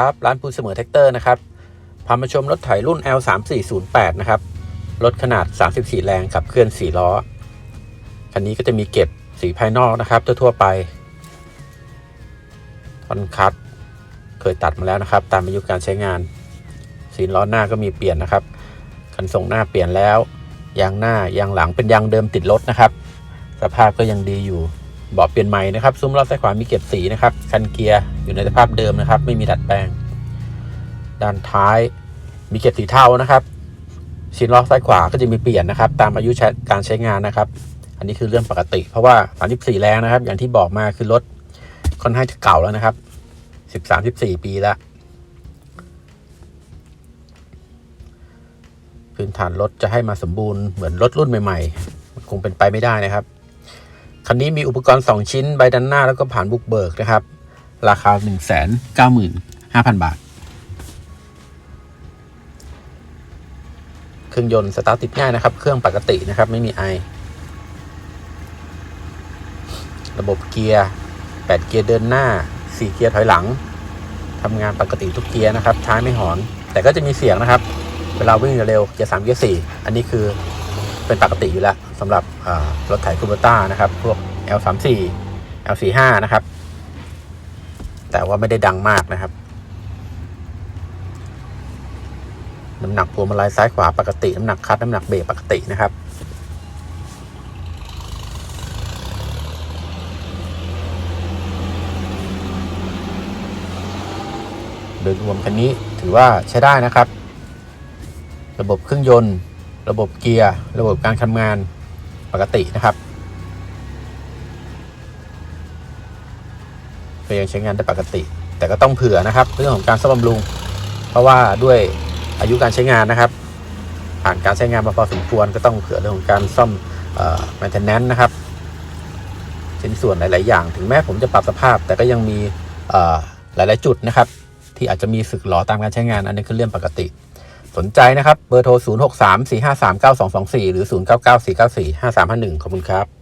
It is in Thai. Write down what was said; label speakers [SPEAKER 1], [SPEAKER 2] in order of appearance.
[SPEAKER 1] ครับ ร้านพูนเสมอแท็กเตอร์นะครับพามาชมรถไถรุ่น L3408 นะครับ รถขนาด 34 แรงขับเคลื่อน 4 ล้อ คันนี้ก็จะมีเก็บสีภายนอกนะครับ ทั่วๆไปท่อนคัดเคยตัดมาแล้วนะครับ ตามอายุการใช้งาน สีล้อหน้าก็มีเปลี่ยนนะครับ คันส่งหน้าเปลี่ยนแล้ว ยางหน้ายางหลังเป็นยางเดิมติดรถนะครับ สภาพก็ยังดีอยู่ บาะเปลี่ยนใหม่นะครับ ซุ้มล้อซ้ายขวามีเก็บสีนะครับ คันเกียร์อยู่ในสภาพเดิมนะครับ ไม่มีดัดแปลง ด้านท้ายมีเก็บสีเทานะครับ ชิ้นล้อซ้ายขวาก็จะมีเปลี่ยนนะครับ ตามอายุใช้การใช้งานนะครับ อันนี้คือเรื่องปกติ เพราะว่า 34 แรงนะครับ อย่างที่บอกมาคือรถค่อนข้างจะเก่าแล้วนะครับ 13-14 ปีแล้วพื้นฐานรถจะให้มาสมบูรณ์เหมือนรถรุ่นใหม่ ๆ มันคงเป็นไปไม่ได้นะครับ คันนี้มีอุปกรณ์ 2 ชิ้น ใบดันหน้าแล้วก็ผ่านบุกเบิกนะครับ ราคา 1 9 5 0 0 0 บาท เครื่องยนต์สตาร์ทติดง่ายนะครับ เครื่องปกตินะครับ ไม่มีไอ ระบบเกียร์ 8 เกียร์เดินหน้า 4 เกียร์ถอยหลังทำงานปกติทุกเกียร์นะครับท้ายไม่หอน แต่ก็จะมีเสียงนะครับ เวลาวิ่งเร็วเกียร์สามเกียร์สี่อันนี้คือ เป็นปกติอยู่แล้วสำหรับรถไถคูเบต้านะครับพวก L34 L45 นะครับ แต่ว่าไม่ได้ดังมากนะครับน้ำหนักพวงมาลัยซ้ายขวาปกติน้ำหนักคัดน้ำหนักเบรกปกตินะครับโดยรวมคันนี้ถือว่าใช้ได้นะครับ ระบบเครื่องยนต์ ระบบเกียร์ ระบบการทำงานปกตินะครับก็ยังใช้งานได้ปกติ แต่ก็ต้องเผื่อนะครับ เรื่องของการซ่อมบำรุง เพราะว่าด้วยอายุการใช้งานนะครับ ผ่านการใช้งานมาพอสมควรก็ต้องเผื่อเรื่องของการซ่อมเอ่อ maintenance นะครับชิ้นส่วนหลาย ๆ อย่าง ถึงแม้ผมจะปรับสภาพ แต่ก็ยังมีเอ่อหลาย ๆ จุดนะครับ ที่อาจจะมีสึกหรอตามการใช้งานอันนี้คือเรื่องปกติ สนใจนะครับ เบอร์โทร 0 6 3 4 5 3 9 2 2 4 หรือ 0 9 9 4 9 4 5 3 5 1 ขอบคุณครับ